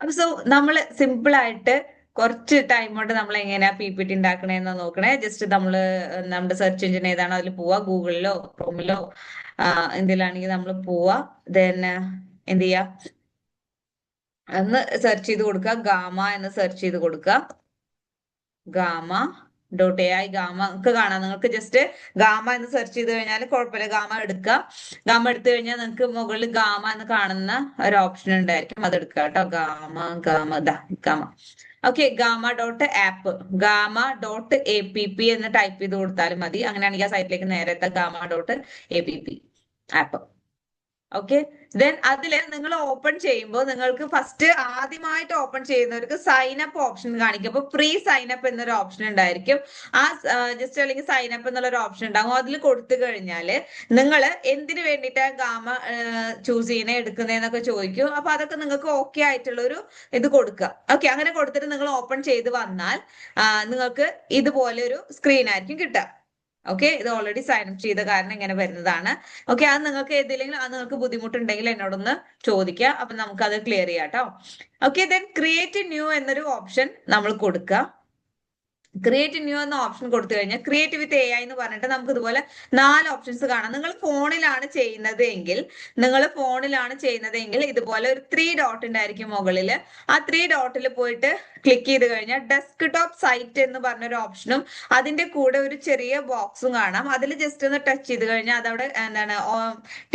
അപ്പൊ സോ നമ്മൾ സിമ്പിൾ ആയിട്ട് കുറച്ച് ടൈം കൊണ്ട് നമ്മൾ എങ്ങനെയാ പി പി ടി ഉണ്ടാക്കണേന്ന് നോക്കണേ. ജസ്റ്റ് നമ്മൾ നമ്മുടെ സെർച്ച് എഞ്ചിൻ ഏതാണോ അതിൽ പോവാ. ഗൂഗിളിലോ ക്രോമിലോ എന്തിലാണെങ്കിൽ നമ്മൾ പോവാ. ദെൻ എന്ത് ചെയ്യാ ഒന്ന് സെർച്ച് ചെയ്ത് കൊടുക്കുക ഗാമ എന്ന് സെർച്ച് ചെയ്ത് കൊടുക്കുക Gamma dot A I Gamma നിങ്ങൾക്ക് കാണാം. നിങ്ങൾക്ക് ജസ്റ്റ് ഗാമ എന്ന് സെർച്ച് ചെയ്ത് കഴിഞ്ഞാൽ കുഴപ്പമില്ല. ഗാമ എടുക്കുക ഗാമ എടുത്തു കഴിഞ്ഞാൽ നിങ്ങൾക്ക് മുകളിൽ ഗാമ എന്ന് കാണുന്ന ഒരു ഓപ്ഷൻ ഉണ്ടായിരിക്കും. അത് എടുക്കുക കേട്ടോ. ഗാമ ഗാമ ദാ Gamma. Okay Gamma dot app Gamma dot A P P എന്ന് ടൈപ്പ് ചെയ്ത് കൊടുത്താലും മതി. അങ്ങനെയാണെങ്കിൽ ആ സൈറ്റിലേക്ക് നേരത്തെ Gamma dot A P P app okay then അതിൽ നിങ്ങൾ ഓപ്പൺ ചെയ്യുമ്പോൾ നിങ്ങൾക്ക് ഫസ്റ്റ് ആദ്യമായിട്ട് ഓപ്പൺ ചെയ്യുന്നവർക്ക് സൈൻ അപ്പ് ഓപ്ഷൻ കാണിക്കും. അപ്പൊ പ്രീ സൈൻ അപ്പ് എന്നൊരു ഓപ്ഷൻ ഉണ്ടായിരിക്കും. ആ ജസ്റ്റ് അല്ലെങ്കിൽ സൈൻ അപ്പ് എന്നുള്ള ഒരു ഓപ്ഷൻ ഉണ്ടാകും അതിൽ കൊടുത്തു കഴിഞ്ഞാൽ നിങ്ങൾ എന്തിനു വേണ്ടിയിട്ടാണ് ഗാമ ചൂസ് ചെയ്യണേ എടുക്കുന്നതെന്നൊക്കെ ചോദിക്കും. അപ്പൊ അതൊക്കെ നിങ്ങൾക്ക് ഓക്കെ ആയിട്ടുള്ള ഒരു ഇത് കൊടുക്കുക. ഓക്കെ അങ്ങനെ കൊടുത്തിട്ട് നിങ്ങൾ ഓപ്പൺ ചെയ്ത് വന്നാൽ നിങ്ങൾക്ക് ഇതുപോലെ ഒരു സ്ക്രീൻ ആയിരിക്കും കിട്ടുക. ഓക്കെ ഇത് ഓൾറെഡി സൈൻ അപ്പ് ചെയ്ത കാരണം ഇങ്ങനെ വരുന്നതാണ്. ഓക്കെ അത് നിങ്ങൾക്ക് ഏതെങ്കിലും അത് നിങ്ങൾക്ക് ബുദ്ധിമുട്ടുണ്ടെങ്കിൽ എന്നോടൊന്ന് ചോദിക്കുക. അപ്പൊ നമുക്ക് അത് ക്ലിയർ ചെയ്യാം കേട്ടോ ഓക്കെ ദെൻ ക്രിയേറ്റ് ന്യൂ എന്നൊരു ഓപ്ഷൻ നമ്മൾ കൊടുക്കുക. ക്രിയേറ്റ് ന്യൂ എന്ന ഓപ്ഷൻ കൊടുത്തു കഴിഞ്ഞാൽ ക്രിയേറ്റ് വിത്ത് എ ഐ എന്ന് പറഞ്ഞിട്ട് നമുക്ക് ഇതുപോലെ നാല് ഓപ്ഷൻസ് കാണാം. നിങ്ങൾ ഫോണിലാണ് ചെയ്യുന്നത് എങ്കിൽ നിങ്ങൾ ഫോണിലാണ് ചെയ്യുന്നത് എങ്കിൽ ഇതുപോലെ ഒരു ത്രീ ഡോട്ട് ഉണ്ടായിരിക്കും മുകളിൽ. ആ ത്രീ ഡോട്ടിൽ പോയിട്ട് ക്ലിക്ക് ചെയ്ത് കഴിഞ്ഞാൽ ഡെസ്ക് ടോപ്പ് സൈറ്റ് എന്ന് പറഞ്ഞൊരു ഓപ്ഷനും അതിന്റെ കൂടെ ഒരു ചെറിയ ബോക്സും കാണാം. അതിൽ ജസ്റ്റ് ഒന്ന് ടച്ച് ചെയ്ത് കഴിഞ്ഞാൽ അതവിടെ എന്താണ്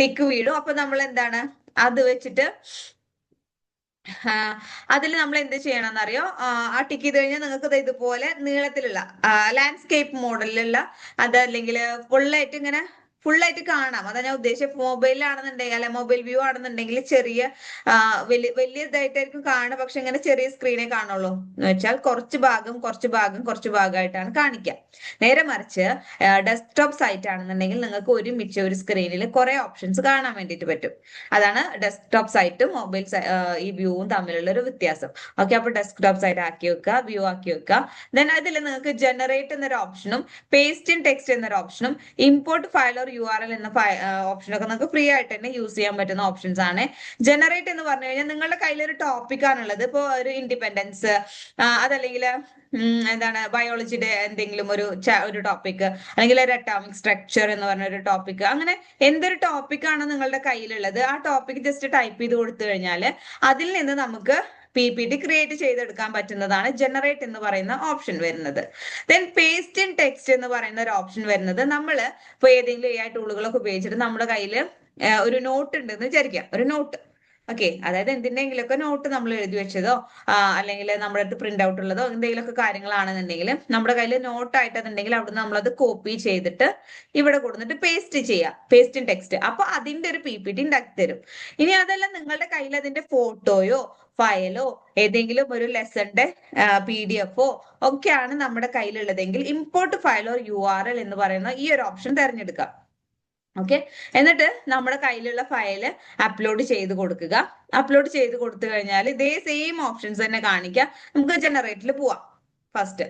ടിക്ക് വീഴും. അപ്പൊ നമ്മൾ എന്താണ് അത് വെച്ചിട്ട് അതിൽ നമ്മൾ എന്ത് ചെയ്യണം അറിയോ ആ ടിക്ക് ചെയ്ത് കഴിഞ്ഞാൽ നിങ്ങൾക്ക് ഇതുപോലെ നീളത്തിലുള്ള ലാൻഡ്സ്കേപ്പ് മോഡലിലുള്ള അത് അല്ലെങ്കിൽ ഫുള്ളായിട്ട് ഇങ്ങനെ ഫുൾ ആയിട്ട് കാണാം. അതാ ഞാൻ ഉദ്ദേശിച്ച മൊബൈലിലാണെന്നുണ്ടെങ്കിൽ അല്ലെ മൊബൈൽ വ്യൂ ആണെന്നുണ്ടെങ്കിൽ ചെറിയ വലിയ വലിയ ഇതായിട്ടായിരിക്കും കാണുക. പക്ഷെ ഇങ്ങനെ ചെറിയ സ്ക്രീനെ കാണുള്ളൂ. എന്ന് വെച്ചാൽ കുറച്ച് ഭാഗം കുറച്ച് ഭാഗം കുറച്ച് ഭാഗമായിട്ടാണ് കാണിക്കുക. നേരെ മറിച്ച് ഡെസ്ക്ടോപ്പ് സൈറ്റ് ആണെന്നുണ്ടെങ്കിൽ നിങ്ങൾക്ക് ഒരുമിച്ച് ഒരു സ്ക്രീനിൽ കുറെ ഓപ്ഷൻസ് കാണാൻ വേണ്ടിയിട്ട് പറ്റും. അതാണ് ഡെസ്ക്ടോപ്പ് സൈറ്റും മൊബൈൽ ഈ വ്യൂവും തമ്മിലുള്ള ഒരു വ്യത്യാസം. ഓക്കെ അപ്പൊ ഡെസ്ക്ടോപ്പ് സൈറ്റ് ആക്കി വെക്കുക വ്യൂ ആക്കി വെക്കുക. ദെൻ അതിൽ നിങ്ങൾക്ക് ജനറേറ്റ് എന്നൊരു ഓപ്ഷനും പേസ്റ്റ് ഇൻ ടെക്സ്റ്റ് എന്നൊരു ഓപ്ഷനും import file U R L എന്ന ഓപ്ഷൻ ഒക്കെ നിങ്ങൾക്ക് ഫ്രീ ആയിട്ട് തന്നെ യൂസ് ചെയ്യാൻ പറ്റുന്ന ഓപ്ഷൻസ് ആണ്. ജനറേറ്റ് എന്ന് പറഞ്ഞു കഴിഞ്ഞാൽ നിങ്ങളുടെ കയ്യിൽ ഒരു ടോപ്പിക് ആണുള്ളത്. ഇപ്പോൾ ഒരു ഇൻഡിപെൻഡൻസ് അതല്ലെങ്കിൽ എന്താണ് ബയോളജിയുടെ എന്തെങ്കിലും ഒരു ഒരു ടോപ്പിക് അല്ലെങ്കിൽ ഒരു അറ്റോമിക് സ്ട്രക്ചർ എന്ന് പറഞ്ഞ ഒരു ടോപ്പിക് അങ്ങനെ എന്തൊരു ടോപ്പിക് ആണ് നിങ്ങളുടെ കയ്യിലുള്ളത്? ആ ടോപ്പിക് ജസ്റ്റ് ടൈപ്പ് ചെയ്ത് കൊടുത്തു കഴിഞ്ഞാൽ അതിൽ നിന്ന് നമുക്ക് പി പി ടി ക്രിയേറ്റ് ചെയ്തെടുക്കാൻ പറ്റുന്നതാണ് ജനറേറ്റ് എന്ന് പറയുന്ന ഓപ്ഷൻ വരുന്നത്. ദെൻ പേസ്റ്റ് ഇൻ ടെക്സ്റ്റ് എന്ന് പറയുന്ന ഒരു ഓപ്ഷൻ വരുന്നത്. നമ്മൾ ഇപ്പോൾ ഏതെങ്കിലും എ ടൂളുകളൊക്കെ ഉപയോഗിച്ചിട്ട് നമ്മുടെ കയ്യിൽ ഒരു നോട്ട് ഉണ്ടെന്ന് വിചാരിക്കാം ഒരു നോട്ട് ഓക്കെ അതായത് എന്തിന്റെങ്കിലൊക്കെ നോട്ട് നമ്മൾ എഴുതി വെച്ചതോ അല്ലെങ്കിൽ നമ്മുടെ അടുത്ത് പ്രിന്റ് ഔട്ട് ഉള്ളതോ എന്തെങ്കിലുമൊക്കെ കാര്യങ്ങളാണെന്നുണ്ടെങ്കിൽ നമ്മുടെ കയ്യിൽ നോട്ടായിട്ട് അതുണ്ടെങ്കിൽ അവിടെ നമ്മളത് കോപ്പി ചെയ്തിട്ട് ഇവിടെ കൊടുത്തിട്ട് പേസ്റ്റ് ചെയ്യുക. പേസ്റ്റ് ഇൻ ടെക്സ്റ്റ് അപ്പൊ അതിന്റെ ഒരു പി പി ടി ഉണ്ടാക്കി തരും. ഇനി അതല്ല നിങ്ങളുടെ കയ്യിൽ അതിന്റെ ഫോട്ടോയോ ഫയലോ ഏതെങ്കിലും ഒരു ലെസന്റെ പി ഡി എഫോ ഒക്കെയാണ് നമ്മുടെ കയ്യിലുള്ളതെങ്കിൽ ഇമ്പോർട്ട് ഫയലോ യു ആർ എൽ എന്ന് പറയുന്ന ഈ ഒരു ഓപ്ഷൻ തിരഞ്ഞെടുക്കാം. ഓക്കെ എന്നിട്ട് നമ്മുടെ കയ്യിലുള്ള ഫയൽ അപ്ലോഡ് ചെയ്ത് കൊടുക്കുക. അപ്ലോഡ് ചെയ്ത് കൊടുത്തു കഴിഞ്ഞാൽ ഇതേ സെയിം ഓപ്ഷൻസ് തന്നെ കാണിക്കാം. നമുക്ക് ജനറേറ്റിൽ പോവാം. ഫസ്റ്റ്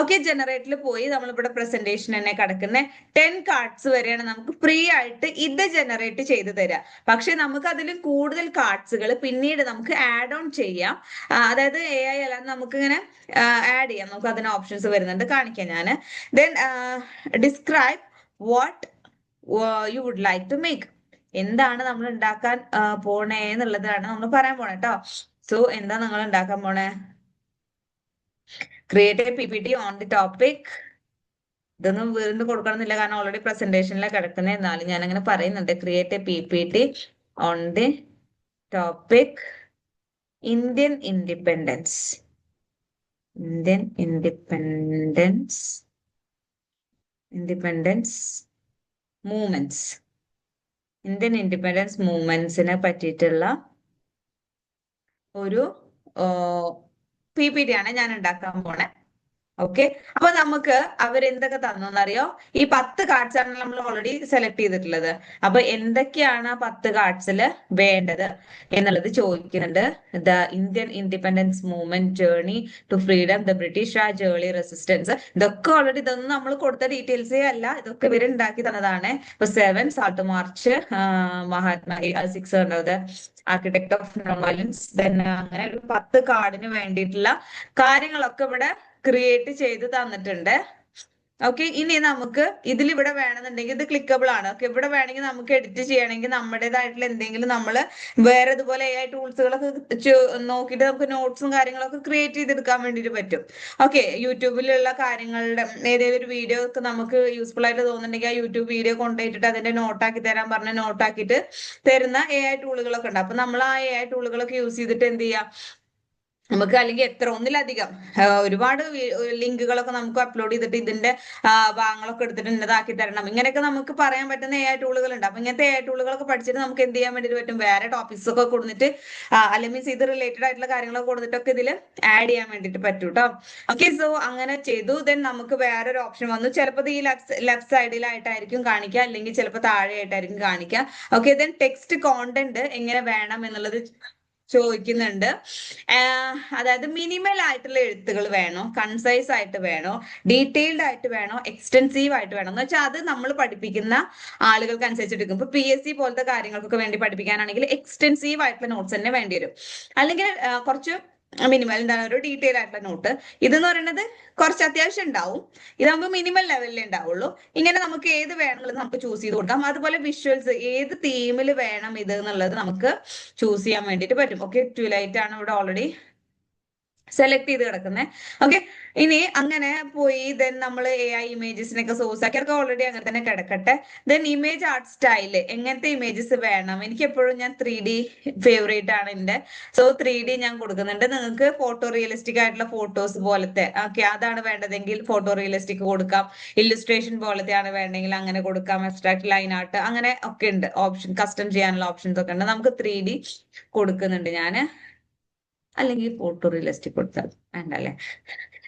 ഓക്കെ ജനറേറ്ററിൽ പോയി നമ്മളിവിടെ പ്രസന്റേഷൻ തന്നെ കിടക്കുന്ന. ടെൻ കാർഡ്സ് വരെയാണ് നമുക്ക് ഫ്രീ ആയിട്ട് ഇത് ജനറേറ്റ് ചെയ്ത് തരാം. പക്ഷെ നമുക്ക് അതിലും കൂടുതൽ കാർഡ്സുകൾ പിന്നീട് നമുക്ക് ആഡ് ഓൺ ചെയ്യാം. അതായത് എ ഐ അല്ല നമുക്ക് ഇങ്ങനെ ആഡ് ചെയ്യാം. നമുക്ക് അതിന് ഓപ്ഷൻസ് വരുന്നുണ്ട്. കാണിക്കാം ഞാൻ then describe what you would like to make എന്താണ് നമ്മൾ ഉണ്ടാക്കാൻ പോണേ എന്നുള്ളതാണ് നമ്മൾ പറയാൻ പോണേ കേട്ടോ സോ എന്താ നിങ്ങൾ ഉണ്ടാക്കാൻ പോണേ? Create a P P T on the topic ഇതൊന്നും വീണ്ടും കൊടുക്കണമെന്നില്ല. കാരണം ഓൾറെഡി പ്രസന്റേഷനിലാണ് കിടക്കുന്നത് എന്നാലും ഞാൻ അങ്ങനെ പറയുന്നുണ്ട് create a P P T on the topic Indian independence Indian independence independence movements Indian independence മൂവ്മെന്റ്സിനെ പറ്റിയിട്ടുള്ള ഒരു പി പി ടി ആണ് ഞാൻ ഉണ്ടാക്കാൻ പോണേ. ഓക്കെ അപ്പൊ നമുക്ക് അവരെന്തൊക്കെ തന്നറിയോ ഈ പത്ത് കാർഡ്സ് ആണ് നമ്മൾ ഓൾറെഡി സെലക്ട് ചെയ്തിട്ടുള്ളത്. അപ്പൊ എന്തൊക്കെയാണ് ആ പത്ത് കാർഡ്സിൽ വേണ്ടത് എന്നുള്ളത് ചോദിക്കുന്നുണ്ട്. The Indian independence movement journey to freedom the British Raj early resistance ഇതൊക്കെ ഓൾറെഡി ഇതൊന്നും നമ്മൾ കൊടുത്ത ഡീറ്റെയിൽസേ അല്ല. ഇതൊക്കെ ഇവർ ഉണ്ടാക്കി തന്നതാണ്. ഇപ്പൊ seven salt march Mahatma six ഉണ്ടാവുന്നത് ആർക്കിടെക്ട് ഓഫ് നോൺ ദെൻ അങ്ങനെ ഒരു പത്ത് കാർഡിന് വേണ്ടിയിട്ടുള്ള കാര്യങ്ങളൊക്കെ ഇവിടെ ക്രിയേറ്റ് ചെയ്ത് തന്നിട്ടുണ്ട്. ഓക്കെ ഇനി നമുക്ക് ഇതിൽ ഇവിടെ വേണമെന്നുണ്ടെങ്കിൽ ഇത് ക്ലിക്കബിൾ ആണ്. ഓക്കെ ഇവിടെ വേണമെങ്കിൽ നമുക്ക് എഡിറ്റ് ചെയ്യണമെങ്കിൽ നമ്മുടേതായിട്ടുള്ള എന്തെങ്കിലും നമ്മൾ വേറെ ഇതുപോലെ എ ഐ ടൂൾസുകളൊക്കെ നോക്കിയിട്ട് നമുക്ക് നോട്ട്സും കാര്യങ്ങളൊക്കെ ക്രിയേറ്റ് ചെയ്തെടുക്കാൻ വേണ്ടിയിട്ട് പറ്റും. ഓക്കെ യൂട്യൂബിലുള്ള കാര്യങ്ങളുടെ ഏതെങ്കിലും ഒരു വീഡിയോ ഒക്കെ നമുക്ക് യൂസ്ഫുൾ ആയിട്ട് തോന്നുന്നുണ്ടെങ്കിൽ ആ യൂട്യൂബ് വീഡിയോ കൊണ്ടുപോയിട്ട് അതിന്റെ നോട്ടാക്കി തരാൻ പറഞ്ഞ നോട്ടാക്കിയിട്ട് തരുന്ന എ ഐ ടൂളുകളൊക്കെ ഉണ്ട്. അപ്പൊ നമ്മൾ ആ എ ഐ ടൂളുകളൊക്കെ യൂസ് ചെയ്തിട്ട് എന്ത് ചെയ്യാം? നമുക്ക് അല്ലെങ്കിൽ എത്ര ഒന്നിലധികം ഒരുപാട് ലിങ്കുകളൊക്കെ നമുക്ക് അപ്ലോഡ് ചെയ്തിട്ട് ഇതിന്റെ ഭാഗങ്ങളൊക്കെ എടുത്തിട്ട് ഇന്നതാക്കി തരണം. ഇങ്ങനെയൊക്കെ നമുക്ക് പറയാൻ പറ്റുന്ന എ ടൂളുകൾ ഉണ്ട് അപ്പൊ ഇങ്ങനത്തെ എ ടൂളുകളൊക്കെ പഠിച്ചിട്ട് നമുക്ക് എന്ത് ചെയ്യാൻ വേണ്ടിയിട്ട് പറ്റും? വേറെ ടോപ്പിക്സ് ഒക്കെ കൊടുത്തിട്ട് അല്ലെങ്കിൽ ഇത് റിലേറ്റഡ് ആയിട്ടുള്ള കാര്യങ്ങളൊക്കെ കൊടുത്തിട്ടൊക്കെ ഇതിൽ ആഡ് ചെയ്യാൻ വേണ്ടിട്ട് പറ്റും കേട്ടോ ഓക്കെ സോ അങ്ങനെ ചെയ്തു. ദെൻ നമുക്ക് വേറെ ഒരു ഓപ്ഷൻ വന്നു ചിലപ്പോൾ ഈ ലെഫ്റ്റ് ലെഫ്റ്റ് സൈഡിലായിട്ടായിരിക്കും കാണിക്കുക. അല്ലെങ്കിൽ ചിലപ്പോൾ താഴെയായിട്ടായിരിക്കും കാണിക്കുക. ഓക്കെ ദെൻ ടെക്സ്റ്റ് കോണ്ടന്റ് എങ്ങനെ വേണം എന്നുള്ളത് ചോദിക്കുന്നുണ്ട്. അതായത് മിനിമൽ ആയിട്ടുള്ള എഴുത്തുകൾ വേണോ? കൺസൈസ് ആയിട്ട് വേണോ? ഡീറ്റെയിൽഡ് ആയിട്ട് വേണോ? എക്സ്റ്റെൻസീവ് ആയിട്ട് വേണോ? എന്ന് വെച്ചാൽ അത് നമ്മൾ പഠിപ്പിക്കുന്ന ആളുകൾക്ക് എടുക്കും. ഇപ്പൊ പി എസ് സി പോലത്തെ കാര്യങ്ങൾക്കൊക്കെ വേണ്ടി പഠിപ്പിക്കാനാണെങ്കിൽ എക്സ്റ്റെൻസീവ് ആയിട്ടുള്ള നോട്ട്സ് തന്നെ വേണ്ടി വരും. അല്ലെങ്കിൽ കുറച്ച് മിനിമൽ എന്താണ്? ഒരു ഡീറ്റെയിൽ ആയിട്ടുള്ള നോട്ട് ഇതെന്ന് പറയുന്നത് കുറച്ച് അത്യാവശ്യം ഉണ്ടാവും. ഇതാകുമ്പോൾ മിനിമം ലെവലിൽ ഉണ്ടാവുള്ളൂ. ഇങ്ങനെ നമുക്ക് ഏത് വേണമെങ്കിലും നമുക്ക് ചൂസ് ചെയ്ത് കൊടുക്കാം. അതുപോലെ വിഷ്വൽസ് ഏത് തീമിൽ വേണം ഇത് എന്നുള്ളത് നമുക്ക് ചൂസ് ചെയ്യാൻ വേണ്ടിയിട്ട് പറ്റും. ഓക്കെ ട്വിലൈറ്റ് ആണ് ഇവിടെ ഓൾറെഡി സെലക്ട് ചെയ്ത് കിടക്കുന്നത് ഓക്കെ ഇനി അങ്ങനെ പോയി ദെൻ നമ്മൾ എ ഐ ഇമേജസിനൊക്കെ സോഴ്സ് ആക്കി. അതൊക്കെ ഓൾറെഡി അങ്ങനെ തന്നെ കിടക്കട്ടെ. ദെൻ ഇമേജ് ആർട്ട് സ്റ്റൈൽ എങ്ങനത്തെ ഇമേജസ് വേണം? എനിക്ക് എപ്പോഴും ഞാൻ ത്രീ ഡി ഫേവറേറ്റ് ആണ് എന്റെ സോ ത്രീ ഡി ഞാൻ കൊടുക്കുന്നുണ്ട്. നിങ്ങൾക്ക് ഫോട്ടോ റിയലിസ്റ്റിക് ആയിട്ടുള്ള ഫോട്ടോസ് പോലത്തെ ഓക്കെ അതാണ് വേണ്ടതെങ്കിൽ ഫോട്ടോ റിയലിസ്റ്റിക് കൊടുക്കാം. ഇല്ലുസ്ട്രേഷൻ പോലത്തെ ആണ് വേണ്ടെങ്കിൽ അങ്ങനെ കൊടുക്കാം. എക്സ്ട്രാക്ട് ലൈൻ ആർട്ട് അങ്ങനെ ഒക്കെ ഉണ്ട്. ഓപ്ഷൻ കസ്റ്റം ചെയ്യാനുള്ള ഓപ്ഷൻസ് ഒക്കെ ഉണ്ട്. നമുക്ക് ത്രീ ഡി കൊടുക്കുന്നുണ്ട് ഞാൻ അല്ലെങ്കിൽ ഫോട്ടോ റിയലിസ്റ്റിക് കൊടുത്താൽ വേണ്ടല്ലേ?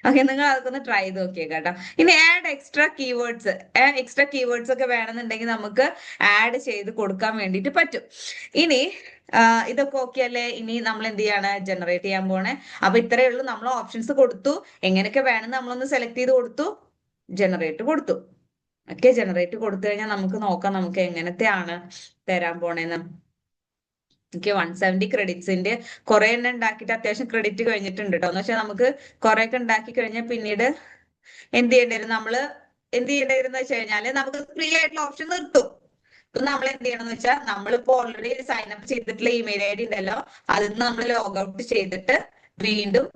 ഓക്കെ നിങ്ങൾ അതൊക്കെ ഒന്ന് ട്രൈ ചെയ്ത് നോക്കിയേ കേട്ടോ. ഇനി add extra keywords extra keywords ഒക്കെ വേണമെന്നുണ്ടെങ്കിൽ നമുക്ക് ആഡ് ചെയ്ത് കൊടുക്കാൻ വേണ്ടിയിട്ട് പറ്റും. ഇനി ഇതൊക്കെ ഓക്കെ അല്ലേ? ഇനി നമ്മൾ എന്ത് ചെയ്യാണ്? ജനറേറ്റ് ചെയ്യാൻ പോണേ. അപ്പൊ ഇത്രയേ ഉള്ളൂ. നമ്മൾ ഓപ്ഷൻസ് കൊടുത്തു. എങ്ങനെയൊക്കെ വേണമെന്ന് നമ്മളൊന്ന് സെലക്ട് ചെയ്ത് കൊടുത്തു. ജനറേറ്റ് കൊടുത്തു. ഓക്കെ ജനറേറ്റ് കൊടുത്തു കഴിഞ്ഞാൽ നമുക്ക് നോക്കാം നമുക്ക് എങ്ങനത്തെയാണ് തരാൻ പോണേന്ന്. എനിക്ക് വൺ സെവന്റി ക്രെഡിറ്റ്സിന്റെ കുറെ എണ്ണം ഉണ്ടാക്കിയിട്ട് അത്യാവശ്യം ക്രെഡിറ്റ് കഴിഞ്ഞിട്ടുണ്ട് കേട്ടോ എന്ന് വെച്ചാൽ നമുക്ക് കുറെ ഒക്കെ ഉണ്ടാക്കി കഴിഞ്ഞാൽ പിന്നീട് എന്ത് ചെയ്യേണ്ടി വരും? നമ്മൾ എന്ത് ചെയ്യേണ്ടി വരും വെച്ച് കഴിഞ്ഞാൽ നമുക്ക് ഫ്രീ ആയിട്ടുള്ള ഓപ്ഷൻ നിർത്തും ഇപ്പൊ നമ്മൾ എന്ത് ചെയ്യണം എന്ന് വെച്ചാൽ നമ്മളിപ്പോ ഓൾറെഡി സൈൻ അപ്പ് ചെയ്തിട്ടുള്ള ഇമെയിൽ ഐ ഡി ഉണ്ടല്ലോ. അതിൽ നിന്ന് നമ്മൾ ലോഗ് ഔട്ട് ചെയ്തിട്ട് വീണ്ടും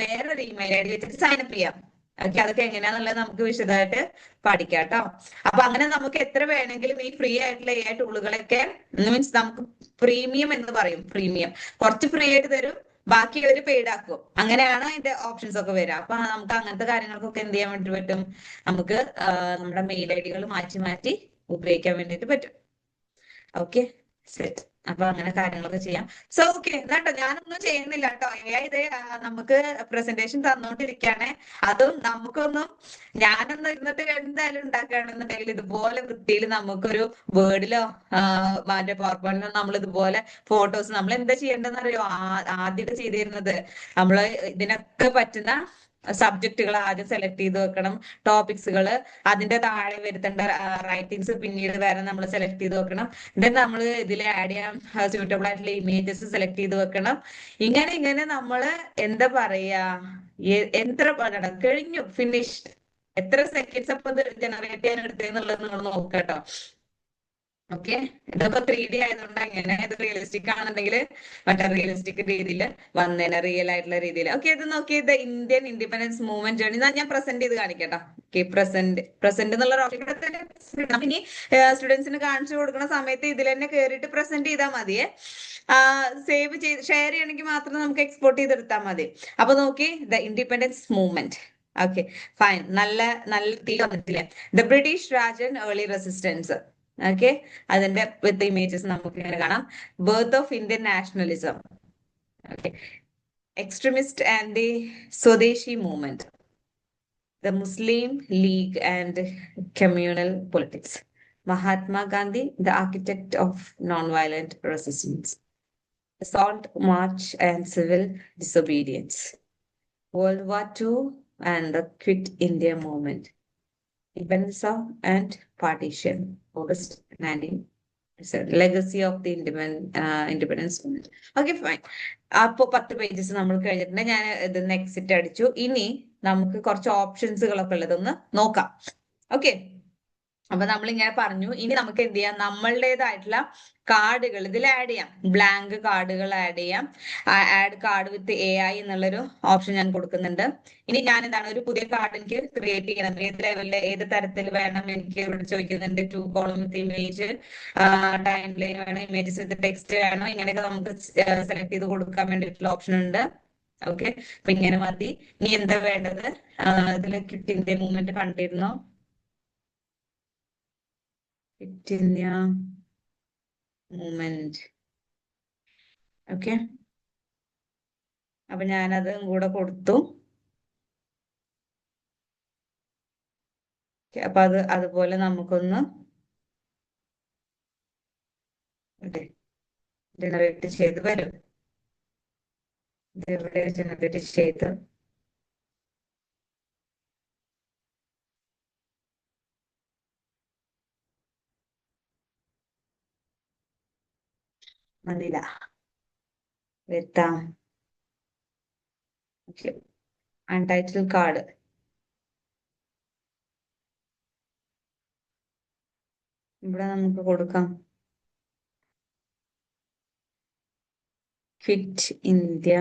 വേറൊരു ഇമെയിൽ ഐ ഡി വെച്ചിട്ട് സൈൻ അപ്പ് ചെയ്യാം. ഓക്കെ അതൊക്കെ എങ്ങനെയാന്നുള്ളത് നമുക്ക് വിശദമായിട്ട് പഠിക്കാം കേട്ടോ അപ്പൊ അങ്ങനെ നമുക്ക് എത്ര വേണമെങ്കിലും ഈ ഫ്രീ ആയിട്ടുള്ള എ ടൂളുകളൊക്കെ മീൻസ് നമുക്ക് പ്രീമിയം എന്ന് പറയും പ്രീമിയം കുറച്ച് ഫ്രീ ആയിട്ട് തരും ബാക്കി അവർ പെയ്ഡ് ആക്കും. അങ്ങനെയാണ് അതിന്റെ ഓപ്ഷൻസ് ഒക്കെ വരിക. അപ്പൊ നമുക്ക് അങ്ങനത്തെ കാര്യങ്ങൾക്കൊക്കെ എന്ത് ചെയ്യാൻ വേണ്ടി പറ്റും? നമുക്ക് നമ്മുടെ മെയിൽ ഐ ഡികൾ മാറ്റി മാറ്റി ഉപയോഗിക്കാൻ വേണ്ടിയിട്ട് പറ്റും. ഓക്കെ സെറ്റ് അപ്പൊ അങ്ങനെ കാര്യങ്ങളൊക്കെ ചെയ്യാം. സോ ഓക്കെ കേട്ടോ ഞാനൊന്നും ചെയ്യുന്നില്ല കേട്ടോ ഇത് നമുക്ക് പ്രസന്റേഷൻ തന്നോണ്ടിരിക്കാണ്. അതും നമുക്കൊന്നും ഞാനൊന്നും ഇരുന്നിട്ട് എന്തായാലും ഉണ്ടാക്കുകയാണെന്നുണ്ടെങ്കിൽ ഇതുപോലെ വൃത്തിയിൽ നമുക്കൊരു വേർഡിലോ മറ്റേ പവർ പോയിന്റിലോ നമ്മൾ ഇതുപോലെ ഫോട്ടോസ് നമ്മൾ എന്താ ചെയ്യേണ്ടതെന്ന് അറിയോ ആദ്യമൊക്കെ ചെയ്തിരുന്നത്. നമ്മൾ ഇതിനൊക്കെ പറ്റുന്ന സബ്ജക്റ്റുകൾ ആദ്യം സെലക്ട് ചെയ്ത് വെക്കണം. ടോപ്പിക്സുകൾ അതിന്റെ താഴെ വരുത്തേണ്ട റൈറ്റിങ്സ് പിന്നീട് വേറെ നമ്മൾ സെലക്ട് ചെയ്ത് വെക്കണം. ദെൻ നമ്മൾ ഇതിൽ ആഡ് ചെയ്യാൻ സ്യൂട്ടബിൾ ആയിട്ടുള്ള ഇമേജസ് സെലക്ട് ചെയ്ത് വെക്കണം. ഇങ്ങനെ ഇങ്ങനെ നമ്മൾ എന്താ പറയാ എത്ര കഴിഞ്ഞു ഫിനിഷ്ഡ് എത്ര സെക്കൻഡ്സ് അപ്പൊ ജനറേറ്റ് ചെയ്യാൻ എടുത്തെന്നുള്ളത് നിങ്ങൾ നോക്കട്ടോ ഓക്കെ ഇതിപ്പോ ത്രീ ഡി ആയതുകൊണ്ട് അങ്ങനെ ഇത് റിയലിസ്റ്റിക് ആണെന്നുണ്ടെങ്കിൽ മറ്റേ റിയലിസ്റ്റിക് രീതിയിൽ വന്നേനെ റിയൽ ആയിട്ടുള്ള രീതിയിൽ ഓക്കെ ഇത് നോക്കി ഇത് ഇന്ത്യൻ ഇൻഡിപെൻഡൻസ് മൂവ്മെന്റ് ജേണി ഞാൻ പ്രസന്റ് ചെയ്ത് കാണിക്കട്ടോ. ഓക്കെ പ്രസന്റ് പ്രസന്റ് എന്നുള്ള ഇനി സ്റ്റുഡൻസിന് കാണിച്ചു കൊടുക്കുന്ന സമയത്ത് ഇതിൽ തന്നെ കയറിയിട്ട് പ്രസന്റ് ചെയ്താൽ മതിയെ സേവ് ചെയ്ത് ഷെയർ ചെയ്യണമെങ്കിൽ മാത്രം നമുക്ക് എക്സ്പോർട്ട് ചെയ്തെടുത്താൽ മതി. അപ്പൊ നോക്കി the independence movement okay fine നല്ല നല്ല തീ വന്നിട്ടില്ലേ? The British Rajan early resistance okay അതിന്റെ വിത്ത് ഇമേജസ് നമുക്ക് ഇങ്ങനെ കാണാം birth of Indian nationalism okay extremist and the swadeshi movement the Muslim League and communal politics. Mahatma Gandhi, the architect of nonviolent resistance. The Salt March and civil disobedience. World War II and the Quit India movement. Independence of and partition, August 19. Legacy of the independence movement. Okay, fine. അപ്പോ പത്ത് pages നമ്മൾ കഴിഞ്ഞിട്ടുണ്ട് ഞാൻ ഇത് next അടിച്ചു ഇനി നമുക്ക് കുറച്ച് ഓപ്ഷൻസുകളൊക്കെ ഉള്ളതൊന്ന് നോക്കാം ഓക്കെ അപ്പൊ നമ്മൾ ഇങ്ങനെ പറഞ്ഞു ഇനി നമുക്ക് എന്ത് ചെയ്യാം? നമ്മളുടേതായിട്ടുള്ള കാർഡുകൾ ഇതിൽ ആഡ് ചെയ്യാം. ബ്ലാങ്ക് കാർഡുകൾ ആഡ് ചെയ്യാം. Add card with A I എന്നുള്ളൊരു ഓപ്ഷൻ ഞാൻ കൊടുക്കുന്നുണ്ട്. ഇനി ഞാൻ എന്താണ് ഒരു പുതിയ കാർഡ് എനിക്ക് ക്രിയേറ്റ് ചെയ്യണം. ഏത് ലെവലിൽ ഏത് തരത്തിൽ വേണം എനിക്ക് ഇവിടെ ചോദിക്കുന്നുണ്ട്. Two column with image time line വേണം ഇമേജസ് വിത്ത് ടെക്സ്റ്റ് വേണം ഇങ്ങനെയൊക്കെ നമുക്ക് സെലക്ട് ചെയ്ത് കൊടുക്കാൻ വേണ്ടിയിട്ടുള്ള ഓപ്ഷൻ ഉണ്ട്. ഓക്കെ അപ്പൊ ഇങ്ങനെ മതി. ഇനി എന്താ വേണ്ടത്? ഇതിൽ കിട്ടിന്റെ മൂവ്മെന്റ് കണ്ടിരുന്നോ? കിറ്റിന്ത്യ മൂമെന്റ് ഓക്കെ അപ്പൊ ഞാനത് കൂടെ കൊടുത്തു. അപ്പൊ അത് അതുപോലെ നമുക്കൊന്ന് ജനറേറ്റ് ചെയ്ത് വരും. ഇതെവിടെ ജനറേറ്റ് ചെയ്ത് മതില. വരുത്താം. അൺടൈറ്റിൽ കാർഡ് ഇവിടെ നമുക്ക് കൊടുക്കാം. ഫിറ്റ് ഇന്ത്യ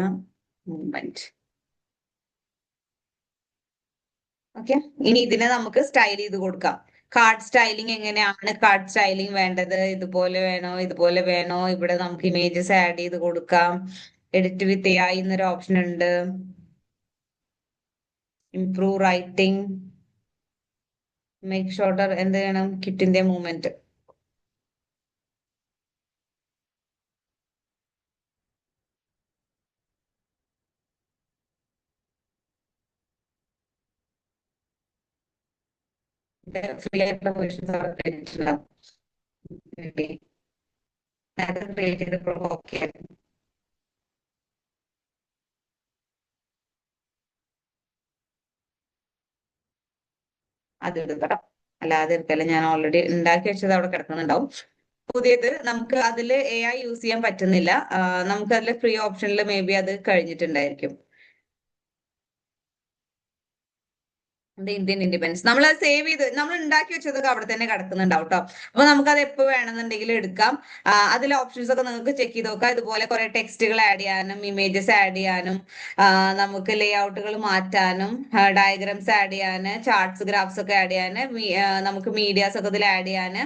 മൂവ്മെന്റ് ഓക്കെ ഇനി ഇതിനെ നമുക്ക് സ്റ്റൈൽ ചെയ്ത് കൊടുക്കാം. കാർഡ് സ്റ്റൈലിംഗ് എങ്ങനെയാണ് കാർഡ് സ്റ്റൈലിംഗ് വേണ്ടത്? ഇതുപോലെ വേണോ? ഇതുപോലെ വേണോ? ഇവിടെ നമുക്ക് ഇമേജസ് ആഡ് ചെയ്ത് കൊടുക്കാം. എഡിറ്റ് വിത്ത് എ ഐ എന്നൊരു ഓപ്ഷൻ ഉണ്ട്. ഇംപ്രൂവ് റൈറ്റിംഗ് മേക്ക് ഷോർട്ടർ എന്ത് വേണം? കിറ്റിന്റെ മൂവ്മെന്റ് ഫ്രീ അത് ക്രിയേറ്റ് എടുക്കണം അല്ലാതെ എടുക്കല്ല ഞാൻ ഓൾറെഡി ഉണ്ടാക്കി വെച്ചത് അവിടെ കിടക്കുന്നുണ്ടാവും. പുതിയത് നമുക്ക് അതിൽ എ ഐ യൂസ് ചെയ്യാൻ പറ്റുന്നില്ല. നമുക്ക് അതിൽ ഫ്രീ ഓപ്ഷനിൽ മേ ബി അത് കഴിഞ്ഞിട്ടുണ്ടായിരിക്കും. ഇന്ത്യൻ ഇൻഡിപെൻഡൻസ് നമ്മൾ അത് സേവ് ചെയ്ത് നമ്മൾ ഉണ്ടാക്കി വെച്ചതൊക്കെ അവിടെ തന്നെ കിടക്കുന്നുണ്ടാവും കേട്ടോ അപ്പൊ നമുക്ക് അത് എപ്പോ വേണമെന്നുണ്ടെങ്കിൽ എടുക്കാം. അതിലെ ഓപ്ഷൻസ് ഒക്കെ നിങ്ങൾക്ക് ചെക്ക് ചെയ്ത് നോക്കാം. ഇതുപോലെ കുറെ ടെക്സ്റ്റുകൾ ആഡ് ചെയ്യാനും ഇമേജസ് ആഡ് ചെയ്യാനും നമുക്ക് ലേ ഔട്ടുകൾ മാറ്റാനും ഡയഗ്രാംസ് ആഡ് ചെയ്യാന് ചാർട്ട്സ് ഗ്രാഫ്സ് ഒക്കെ ആഡ് ചെയ്യാന് നമുക്ക് മീഡിയാസ് ഒക്കെ ഇതിൽ ആഡ് ചെയ്യാന്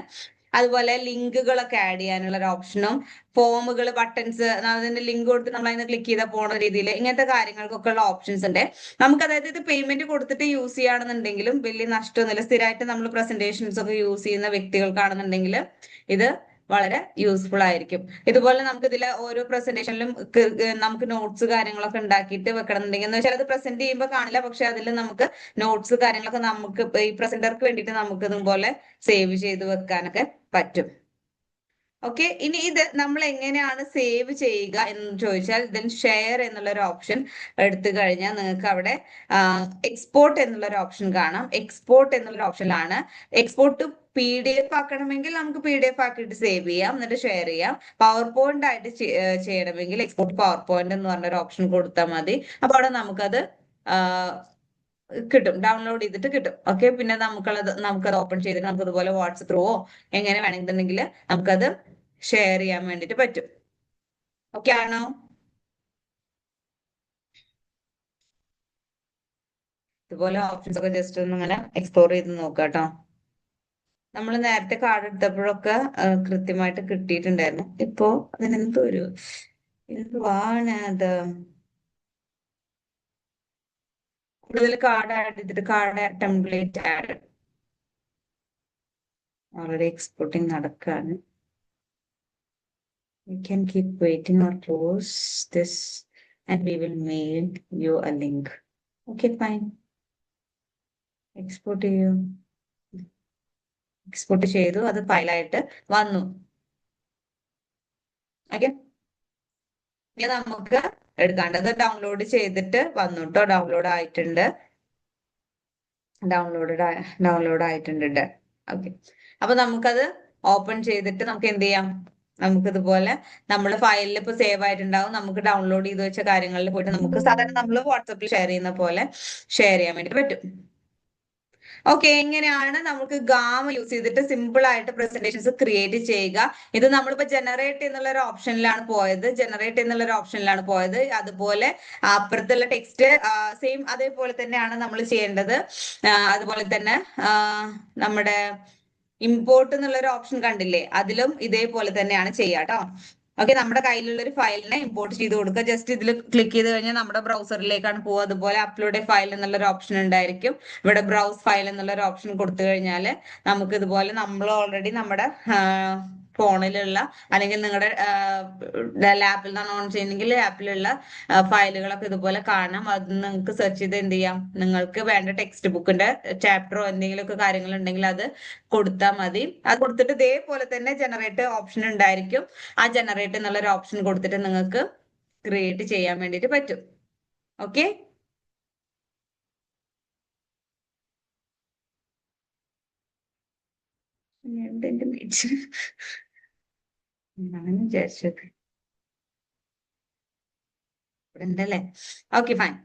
അതുപോലെ ലിങ്കുകളൊക്കെ ആഡ് ചെയ്യാനുള്ള ഒരു ഓപ്ഷനും ഫോമുകൾ ബട്ടൺസ് അതിന്റെ ലിങ്ക് കൊടുത്ത് നമ്മൾ അതിന് ക്ലിക്ക് ചെയ്താൽ പോണ രീതിയിൽ ഇങ്ങനത്തെ കാര്യങ്ങൾക്കൊക്കെ ഉള്ള ഓപ്ഷൻസ് ഉണ്ട്. നമുക്ക് അതായത് ഇത് പേയ്മെന്റ് കൊടുത്തിട്ട് യൂസ് ചെയ്യുകയാണെന്നുണ്ടെങ്കിലും വലിയ നഷ്ടമൊന്നുമില്ല. സ്ഥിരമായിട്ട് നമ്മൾ പ്രസന്റേഷൻസ് ഒക്കെ യൂസ് ചെയ്യുന്ന വ്യക്തികൾക്കാണെന്നുണ്ടെങ്കിൽ ഇത് വളരെ യൂസ്ഫുൾ ആയിരിക്കും. ഇതുപോലെ നമുക്ക് ഇതിലെ ഓരോ പ്രസന്റേഷനിലും നമുക്ക് നോട്ട്സ് കാര്യങ്ങളൊക്കെ ഉണ്ടാക്കിയിട്ട് വെക്കണമെന്നുണ്ടെങ്കിൽ എന്ന് വെച്ചാൽ അത് പ്രസന്റ് ചെയ്യുമ്പോൾ കാണില്ല. പക്ഷെ അതിൽ നമുക്ക് നോട്ട്സ് കാര്യങ്ങളൊക്കെ നമുക്ക് ഈ പ്രസന്റർക്ക് വേണ്ടിയിട്ട് നമുക്ക് ഇതുപോലെ സേവ് ചെയ്ത് വെക്കാനൊക്കെ പറ്റും. ഓക്കെ ഇനി ഇത് നമ്മൾ എങ്ങനെയാണ് സേവ് ചെയ്യുക എന്ന് ചോദിച്ചാൽ ദെൻ ഷെയർ എന്നുള്ള ഒരു ഓപ്ഷൻ എടുത്തു കഴിഞ്ഞാൽ നിങ്ങൾക്ക് അവിടെ എക്സ്പോർട്ട് എന്നുള്ള ഒരു ഓപ്ഷൻ കാണാം. എക്സ്പോർട്ട് എന്നുള്ള ഓപ്ഷനിലാണ് എക്സ്പോർട്ട് പി ഡി എഫ് ആക്കണമെങ്കിൽ നമുക്ക് പി ഡി എഫ് ആക്കിയിട്ട് സേവ് ചെയ്യാം എന്നിട്ട് ഷെയർ ചെയ്യാം. പവർ പോയിന്റ് ആയിട്ട് ചെയ്യണമെങ്കിൽ എക്സ്പോർട്ട് പവർ പോയിന്റ് എന്ന് പറഞ്ഞ ഒരു ഓപ്ഷൻ കൊടുത്താൽ മതി. അപ്പോൾ അവിടെ നമുക്കത് കിട്ടും. ഡൗൺലോഡ് ചെയ്തിട്ട് കിട്ടും. ഓക്കെ പിന്നെ നമുക്കുള്ളത് നമുക്കത് ഓപ്പൺ ചെയ്തിട്ട് നമുക്ക് അതുപോലെ വാട്സപ്പ് ത്രൂവോ എങ്ങനെ വേണമെന്നുണ്ടെങ്കിൽ നമുക്കത് ഷെയർ ചെയ്യാൻ വേണ്ടിട്ട് പറ്റും. ഓക്കെ ആണോ? ഇതുപോലെ ഓപ്ഷൻസ് ഒക്കെ ജസ്റ്റ് ഒന്ന് ഇങ്ങനെ എക്സ്പ്ലോർ ചെയ്ത് നോക്കാം കേട്ടോ. നമ്മൾ നേരത്തെ കാർഡ് എടുത്തപ്പോഴൊക്കെ കൃത്യമായിട്ട് കിട്ടിയിട്ടുണ്ടായിരുന്നു. ഇപ്പോ അതിനെന്തോ ഒരു എന്തുവാണ് അത് കൂടുതൽ കാർഡ് ആഡ് ചെയ്തിട്ട് card template add already exporting നടക്കാണ്. We can keep waiting or close this and we will mail you a link Okay, fine export ചെയ്യൂ. എക്സ്പോർട്ട് ചെയ്തു. അത് ഫയലായിട്ട് വന്നു. ഓക്കെ നമുക്ക് എടുക്കാണ്ടത് ഡൗൺലോഡ് ചെയ്തിട്ട് വന്നു കേട്ടോ ഡൗൺലോഡ് ആയിട്ടുണ്ട് ഡൗൺലോഡ് ഡൗൺലോഡ് ആയിട്ടുണ്ട് ഓക്കെ അപ്പൊ നമുക്കത് ഓപ്പൺ ചെയ്തിട്ട് നമുക്ക് എന്ത് ചെയ്യാം? നമുക്ക് ഇതുപോലെ നമ്മൾ ഫയലിൽ ഇപ്പൊ സേവ് ആയിട്ടുണ്ടാവും. നമുക്ക് ഡൗൺലോഡ് ചെയ്ത് വെച്ച കാര്യങ്ങളിൽ പോയിട്ട് നമുക്ക് സാധാരണ നമ്മൾ വാട്സപ്പിൽ ഷെയർ ചെയ്യുന്ന പോലെ ഷെയർ ചെയ്യാൻ വേണ്ടി പറ്റും. ഓക്കെ എങ്ങനെയാണ് നമുക്ക് ഗാമ യൂസ് ചെയ്തിട്ട് സിമ്പിൾ ആയിട്ട് പ്രസന്റേഷൻസ് ക്രിയേറ്റ് ചെയ്യുക? ഇത് നമ്മളിപ്പോ ജനറേറ്റ് എന്നുള്ള ഒരു ഓപ്ഷനിലാണ് പോയത്. ജനറേറ്റ് എന്നുള്ള ഒരു ഓപ്ഷനിലാണ് പോയത്. അതുപോലെ അപ്പുറത്തുള്ള ടെക്സ്റ്റ് സെയിം അതേപോലെ തന്നെയാണ് നമ്മൾ ചെയ്യേണ്ടത്. അതുപോലെ തന്നെ നമ്മുടെ ഇമ്പോർട്ട് എന്നുള്ള ഒരു ഓപ്ഷൻ കണ്ടില്ലേ? അതിലും ഇതേപോലെ തന്നെയാണ് ചെയ്യുക കേട്ടോ ഓക്കെ നമ്മുടെ കയ്യിലുള്ള ഒരു ഫയലിനെ ഇമ്പോർട്ട് ചെയ്ത് കൊടുക്കുക. ജസ്റ്റ് ഇതിൽ ക്ലിക്ക് ചെയ്ത് കഴിഞ്ഞാൽ നമ്മുടെ ബ്രൗസറിലേക്കാണ് പോവുക. അതുപോലെ അപ്ലോഡ് ഫയൽ എന്നുള്ള ഒരു ഓപ്ഷൻ ഉണ്ടായിരിക്കും. ഇവിടെ ബ്രൗസ് ഫയൽ എന്നുള്ള ഒരു ഓപ്ഷൻ കൊടുത്തു കഴിഞ്ഞാൽ നമുക്ക് ഇതുപോലെ നമ്മൾ ഓൾറെഡി നമ്മുടെ ഫോണിലുള്ള അല്ലെങ്കിൽ നിങ്ങളുടെ ലാപ്പിൽ നിന്നാണ് ഓൺ ചെയ്യുന്നെങ്കിൽ ലാപ്പിലുള്ള ഫയലുകളൊക്കെ ഇതുപോലെ കാണാം. അത് നിങ്ങൾക്ക് സെർച്ച് ചെയ്ത് എന്ത് ചെയ്യാം? നിങ്ങൾക്ക് വേണ്ട ടെക്സ്റ്റ് ബുക്കിന്റെ ചാപ്റ്ററോ എന്തെങ്കിലുമൊക്കെ കാര്യങ്ങൾ ഉണ്ടെങ്കിൽ അത് കൊടുത്താൽ മതി. അത് കൊടുത്തിട്ട് ഇതേപോലെ തന്നെ ജനറേറ്റ് ഓപ്ഷൻ ഉണ്ടായിരിക്കും. ആ ജനറേറ്റ് എന്നുള്ള ഒരു ഓപ്ഷൻ കൊടുത്തിട്ട് നിങ്ങൾക്ക് ക്രിയേറ്റ് ചെയ്യാൻ വേണ്ടിയിട്ട് പറ്റും. ഓക്കെ എന്തെന്റെ മേടിച്ചു എന്നാണ് വിചാരിച്ചത്. ഇവിടെ ഉണ്ടല്ലേ ഓക്കെ ഫൈൻ